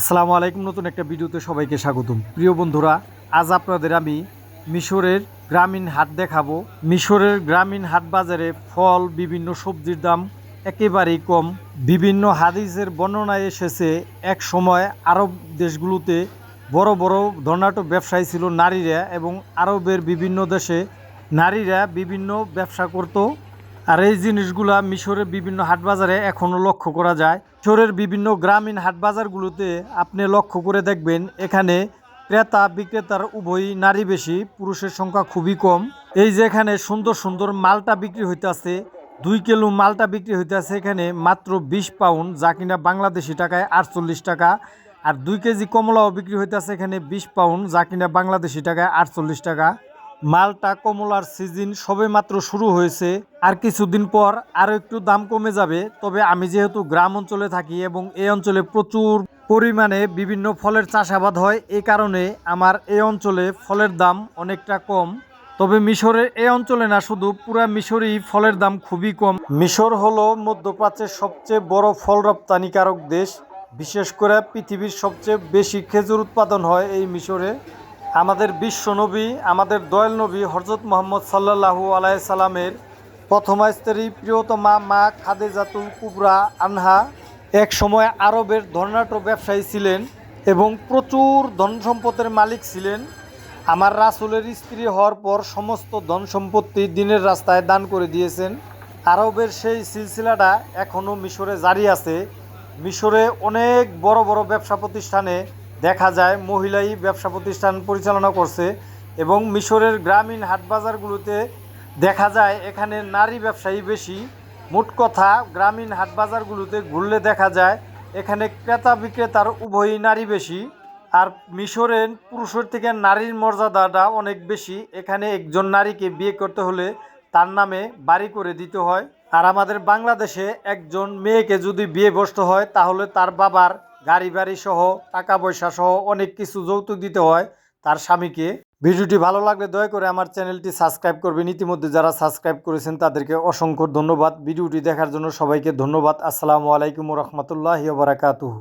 আসসালামু আলাইকুম। নতুন একটা ভিডিওতে সবাইকে স্বাগতম। প্রিয় বন্ধুরা, আজ আপনাদের আমি মিশরের গ্রামীণ হাট দেখাবো। মিশরের গ্রামীণ হাট বাজারে ফল, বিভিন্ন সবজির দাম একেবারেই কম। বিভিন্ন হাদিসের বর্ণনায় এসেছে, এক সময় আরব দেশগুলোতে বড় বড় ধর্নাটক ব্যবসায়ী ছিল নারীরা এবং আরবের বিভিন্ন দেশে নারীরা বিভিন্ন ব্যবসা করত। আর এই জিনিসগুলা মিশরের বিভিন্ন হাট বাজারে এখনও লক্ষ্য করা যায়। মিশরের বিভিন্ন গ্রামীণ হাট বাজারগুলোতে আপনি লক্ষ্য করে দেখবেন, এখানে ক্রেতা বিক্রেতার উভয়ই নারী বেশি, পুরুষের সংখ্যা খুবই কম। এই যে এখানে সুন্দর সুন্দর মালটা বিক্রি হইতেছে, দুই কিলো মালটা বিক্রি হইতেছে, এখানে মাত্র বিশ পাউন্ড, যা কিনা বাংলাদেশি টাকায় আটচল্লিশ টাকা। আর দুই কেজি কমলাও বিক্রি হইতেছে, এখানে বিশ পাউন্ড, যা কিনা বাংলাদেশি টাকায় আটচল্লিশ টাকা। মালটা কমলার সিজন সবে মাত্র শুরু হয়েছে। আর কিছুদিন পর আরও একটু দাম কমে যাবে। তবে আমি যেহেতু গ্রাম অঞ্চলে থাকি এবং এই অঞ্চলে প্রচুর পরিমাণে বিভিন্ন ফলের চাষাবাদ হয় এই কারণে আমার এই অঞ্চলে ফলের দাম অনেকটা কম। তবে মিশরের এই অঞ্চলে না, শুধু পুরা মিশরই ফলের দাম খুবই কম। মিশর হলো মধ্যপ্রাচ্যের সবচেয়ে বড় ফল রপ্তানিকারক দেশ। বিশেষ করে পৃথিবীর সবচেয়ে বেশি খেজুর উৎপাদন হয় এই মিশরে। আমাদের বিশ্ব নবী, আমাদের দয়াল নবী হরজত মোহাম্মদ সাল্লাহু আলাই সাল্লামের প্রথমা স্ত্রী প্রিয়তমা মা খাদেজাতুল কুবরা আনহা এক সময় আরবের ধর্নাট্য ব্যবসায়ী ছিলেন এবং প্রচুর ধন সম্পদের মালিক ছিলেন। আমার রাসুলের স্ত্রী হওয়ার পর সমস্ত ধন সম্পত্তি দিনের রাস্তায় দান করে দিয়েছেন। আরবের সেই সিলসিলাটা এখনও মিশরে জারি আছে। মিশরে অনেক বড় বড় ব্যবসা প্রতিষ্ঠানে দেখা যায় মহিলাই ব্যবসা প্রতিষ্ঠান পরিচালনা করছে এবং মিশরের গ্রামীণ হাটবাজারগুলোতে দেখা যায় এখানে নারী ব্যবসায়ী বেশি। মোট কথা, গ্রামীণ হাটবাজারগুলোতে ঘুরলে দেখা যায় এখানে ক্রেতা বিক্রেতার উভয়ই নারী বেশি আর মিশরের পুরুষের থেকে নারীর মর্যাদাটা অনেক বেশি। এখানে একজন নারীকে বিয়ে করতে হলে তার নামে বাড়ি করে দিতে হয়। আর আমাদের বাংলাদেশে একজন মেয়েকে যদি বিয়ে বসতে হয়, তাহলে তার বাবার গাড়ি বাড়ি সহ, টাকা পয়সা সহ অনেক কিছু যৌতুক দিতে হয় তার স্বামীকে। ভিডিওটি ভালো লাগলে দয়া করে আমার চ্যানেলটি সাবস্ক্রাইব করবেন। ইতিমধ্যে যারা সাবস্ক্রাইব করেছেন তাদেরকে অসংখ্য ধন্যবাদ। ভিডিওটি দেখার জন্য সবাইকে ধন্যবাদ। আসসালামু আলাইকুম রহমতুল্লাহ বারাকাতুহু।